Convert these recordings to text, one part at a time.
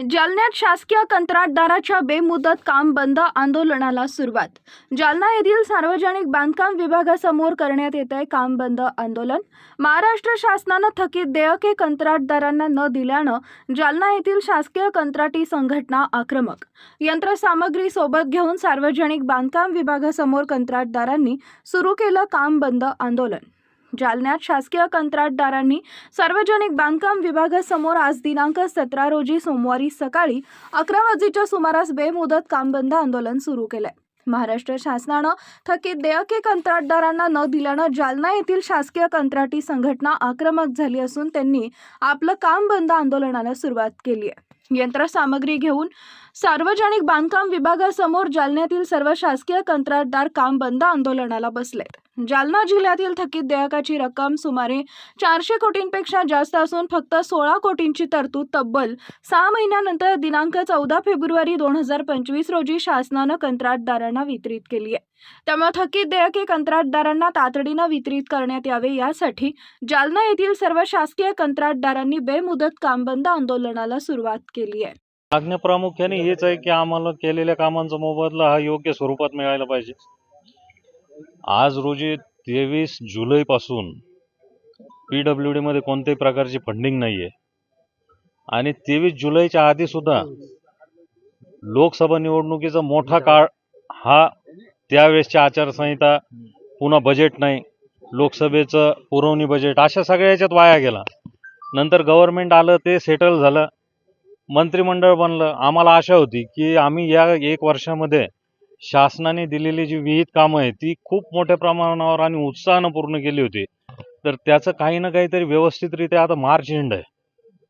जालन्यात शासकीय कंत्राटदाराच्या बेमुदत काम बंद आंदोलनाला सुरुवात. जालना येथील सार्वजनिक बांधकाम विभागासमोर करण्यात येत आहे काम बंद आंदोलन. महाराष्ट्र शासनानं थकीत देयके कंत्राटदारांना न दिल्यानं जालना येथील शासकीय कंत्राटी संघटना आक्रमक. यंत्रसामग्री सोबत घेऊन सार्वजनिक बांधकाम विभागासमोर कंत्राटदारांनी सुरू केलं काम बंद आंदोलन. जालन्यात शासकीय कंत्राटदारांनी सार्वजनिक बांधकाम विभागासमोर आज दिनांक सतरा रोजी सोमवारी सकाळी अकरा वाजेच्या सुमारास बेमुदत कामबंद आंदोलन सुरू केलंय. महाराष्ट्र शासनानं थकीत देयके कंत्राटदारांना न दिल्यानं जालना येथील शासकीय कंत्राटी संघटना आक्रमक झाली असून त्यांनी आपलं काम बंद आंदोलनाला सुरुवात केली आहे. यंत्रसामग्री घेऊन सार्वजनिक बांधकाम विभागासमोर जालन्यातील सर्व शासकीय कंत्राटदार काम बंद आंदोलनाला बसलेत. जालना जिल्ह्यातील थकीत देयकाची रक्कम सुमारे चारशे कोटींपेक्षा जास्त असून फक्त सोळा कोटींची तरतूद तब्बल सहा महिन्यानंतर दिनांक चौदा फेब्रुवारी दोन हजार पंचवीस रोजी शासनानं कंत्राटदारांना वितरित केली आहे. त्यामुळे थकीत देयके कंत्राटदारांना तातडीनं वितरित करण्यात यावे यासाठी जालना येथील सर्व शासकीय कंत्राटदारांनी बेमुदत कामबंद आंदोलनाला सुरुवात केली आहे. मागण्या प्रामुख्याने हेच आहे की आम्हाला केलेल्या कामांचा मोबदला हा योग्य स्वरूपात मिळायला पाहिजे. आज रोजी तेवीस जुलैपासून पी डब्ल्यू डीमध्ये कोणत्याही प्रकारची फंडिंग नाही आहे आणि तेवीस जुलैच्या आधीसुद्धा लोकसभा निवडणुकीचा मोठा काळ हा त्यावेळेसची आचारसंहिता पुन्हा बजेट नाही. लोकसभेचं पुरवणी बजेट अशा सगळ्या याच्यात वाया गेला. नंतर गव्हर्नमेंट आलं ते सेटल झालं. मंत्रिमंडळ बनलं. आम्हाला आशा होती की आम्ही या एक वर्षामध्ये शासनाने दिलेली जी विहित कामं आहे ती खूप मोठ्या प्रमाणावर आणि उत्साहानं पूर्ण केली होती. तर त्याचं काही ना काहीतरी व्यवस्थितरित्या आता मार्च एंड आहे.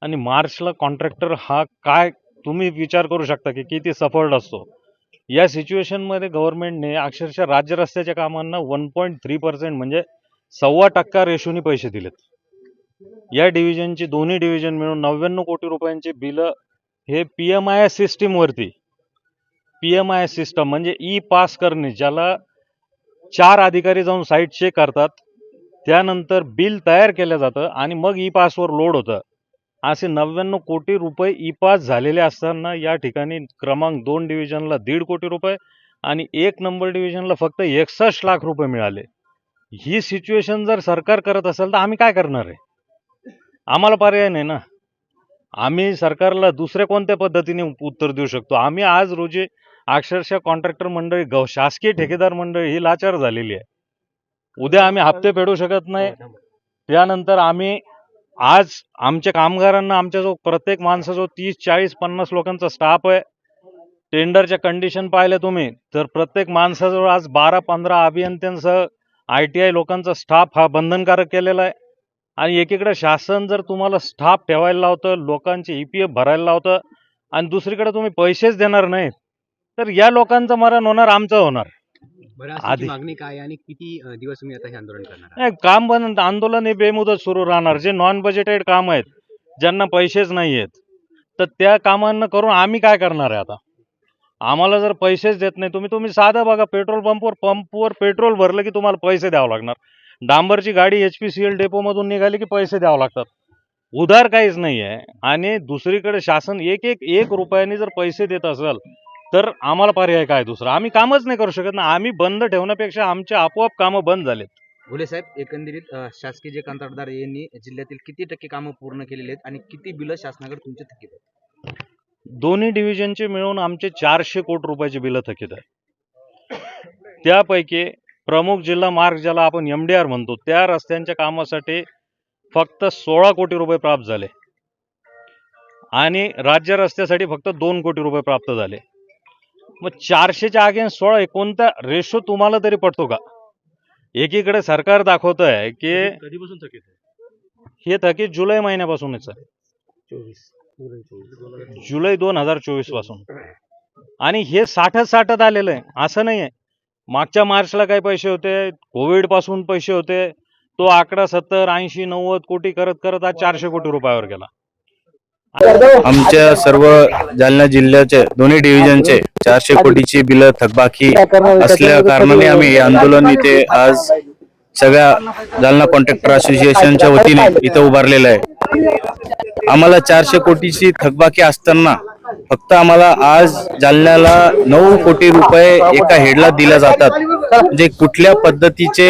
आणि मार्चला कॉन्ट्रॅक्टर हा काय तुम्ही विचार करू शकता की किती सफर्ड असतो. या सिच्युएशनमध्ये गव्हर्नमेंटने अक्षरशः राज्य रस्त्याच्या कामांना वन पॉईंट थ्री पर्सेंट म्हणजे सव्वा टक्का रेशोनी पैसे दिलेत. या डिव्हिजनची दोन्ही डिव्हिजन मिळून नव्याण्णव कोटी रुपयांचे बिलं हे P M I S सिस्टीमवरती P M I S system म्हणजे ई पास करणे ज्याला चार अधिकारी जाऊन साईट चेक करतात त्यानंतर बिल तयार केलं जातं आणि मग ई पासवर लोड होतं. असे नव्याण्णव कोटी रुपये ई पास झालेले असताना या ठिकाणी क्रमांक दोन डिव्हिजनला दीड कोटी रुपये आणि एक नंबर डिव्हिजनला फक्त एकसष्ट लाख रुपये मिळाले. ही सिच्युएशन जर सरकार करत असेल तर आम्ही काय करणार आहे? आम्हाला पर्याय नाही ना. आम्ही सरकारला दुसऱ्या कोणत्या पद्धतीने उत्तर देऊ शकतो? आम्ही आज रोजी अक्षरशः कॉन्ट्रॅक्टर मंडळी गव शासकीय ठेकेदार मंडळी ही लाचार झालेली आहे. उद्या आम्ही हप्ते फेडू शकत नाही. त्यानंतर आम्ही आज आमच्या कामगारांना आमच्या जो प्रत्येक माणसा जो तीस चाळीस पन्नास लोकांचा स्टाफ आहे टेंडरच्या कंडिशन पाहिल्या तुम्ही तर प्रत्येक माणसाजवळ आज बारा पंधरा अभियंत्यांसह आय टी आय लोकांचा स्टाफ हा बंधनकारक केलेला आहे. आणि एकीकडे शासन जर तुम्हाला स्टाफ ठेवायला लावतं लोकांचे ई पी एफ भरायला लावतं आणि दुसरीकडे तुम्ही पैसेच देणार नाहीत तर या लोकांचं मरण होणार आमचं होणार. आधी- मागणी काय आणि किती दिवस तुम्ही आता हे आंदोलन करणार काम बंद आंदोलन हे बेमुदत सुरू राहणार. जे नॉन बजेटेड काम आहेत ज्यांना पैसेच नाही आहेत तर त्या कामांना करून आम्ही काय करणार आहे आता? आम्हाला जर पैसेच देत नाही तुम्ही तुम्ही साधं बघा पेट्रोल पंपवर पंपवर पेट्रोल भरलं की तुम्हाला पैसे द्यावं लागणार. डांबरची गाडी एच पी सी एल डेपोमधून निघाली की पैसे द्यावं लागतात. उधार काहीच नाही आहे आणि दुसरीकडे शासन एक एक एक रुपयाने जर पैसे देत असेल तर आम्हाला पर्याय काय दुसरा? आम्ही कामच नाही करू शकत ना. आम्ही बंद ठेवण्यापेक्षा आमचे आपोआप कामं बंद झालेत. घुले साहेब एकंदरीत अ, शासकीय जे कंत्राटदार यांनी जिल्ह्यातील किती टक्के कामं पूर्ण केलेली आहेत आणि किती बिलं शासनाकडे तुमचे थकीत आहेत? दोन्ही डिव्हिजनचे मिळून आमचे चारशे कोटी रुपयाचे बिलं थकीत आहे त्यापैकी प्रमुख जिल्हा मार्ग ज्याला आपण एम डी आर म्हणतो त्या रस्त्यांच्या कामासाठी फक्त सोळा कोटी रुपये प्राप्त झाले. आणि राज्य रस्त्यासाठी फक्त दोन कोटी रुपये प्राप्त झाले. मग चारशेच्या अगेन्स्ट सोळा कोणता रेशो तुम्हाला तरी पडतो का? एकीकडे सरकार दाखवत आहे की कधीपासून थकीत हे थकीत जुलै महिन्यापासूनच आहे. जुलै दोन हजार चोवीसपासून. आणि हे साठच साठत आलेलं आहे. असं नाही आहे मागच्या मार्चला काही पैसे होते कोविडपासून पैसे होते. तो आकडा सत्तर ऐंशी नव्वद कोटी करत करत आज चारशे कोटी रुपयावर गेला. आमच्या सर्व जालना जिल्ह्याचे दोन्ही डिव्हिजनचे चारशे कोटीची बिलं थकबाकी असल्या कारणाने आम्ही हे आंदोलन इथे आज सगळ्या जालना कॉन्ट्रॅक्टर असोसिएशनच्या वतीने इथं उभारलेलं आहे. आम्हाला चारशे कोटीची थकबाकी असताना फक्त आम्हाला आज जालन्याला नऊ कोटी रुपये एका हेडला दिल्या जातात. म्हणजे कुठल्या पद्धतीचे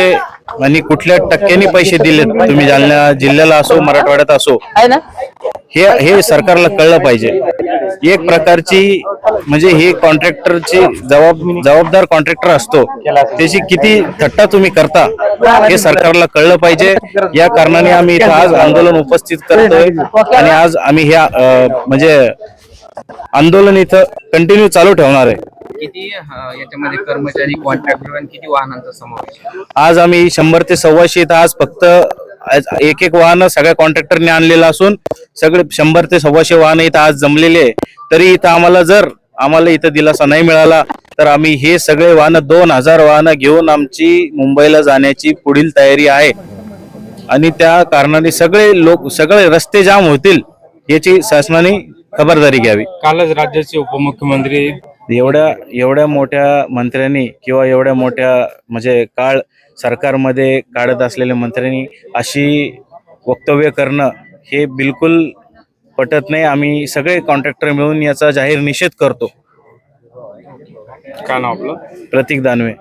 आणि कुठल्या टक्क्यांनी पैसे दिलेत तुम्ही जालना जिल्ह्याला असो मराठवाड्यात असो हे हे सरकारला कळलं पाहिजे. एक प्रकारची म्हणजे हे कॉन्ट्रॅक्टरची जबाब जबाबदार कॉन्ट्रॅक्टर असतो. त्याची किती थट्टा तुम्ही करता हे सरकारला कळलं पाहिजे. या कारणाने आम्ही इथं आज आंदोलन उपस्थित करतोय आणि आज आम्ही ह्या म्हणजे आंदोलन इथं कंटिन्यू चालू ठेवणार आहे. किती याच्यामध्ये कर्मचारी कॉन्ट्रॅक्टर आणि किती वाहनांचा समावेश? आज आम्ही शंभर ते सव्वाशे इथं आज फक्त एक एक वाहन सगळ्या कॉन्ट्रॅक्टरने आणलेलं असून सगळे शंभर ते सव्वाशे वाहन इथं आज जमलेले आहे. तरी इथं आम्हाला जर आम्हाला इथं दिलासा नाही मिळाला तर आम्ही हे सगळे वाहनं दोन हजार वाहनं घेऊन आमची मुंबईला जाण्याची पुढील तयारी आहे. आणि त्या कारणाने सगळे लोक सगळे रस्ते जाम होतील याची शासनाने खबरदारी घ्यावी. कालच राज्याचे उपमुख्यमंत्री एवढ्या एवढ्या मोठ्या मंत्र्यांनी किंवा एवढ्या मोठ्या म्हणजे काळ सरकारमध्ये काढत असलेल्या मंत्र्यांनी अशी वक्तव्य करणं हे बिलकुल पटत नाही. आम्ही सगळे कॉन्ट्रॅक्टर मिळून याचा जाहीर निषेध करतो. काय नाव आपलं? प्रतीक दानवे.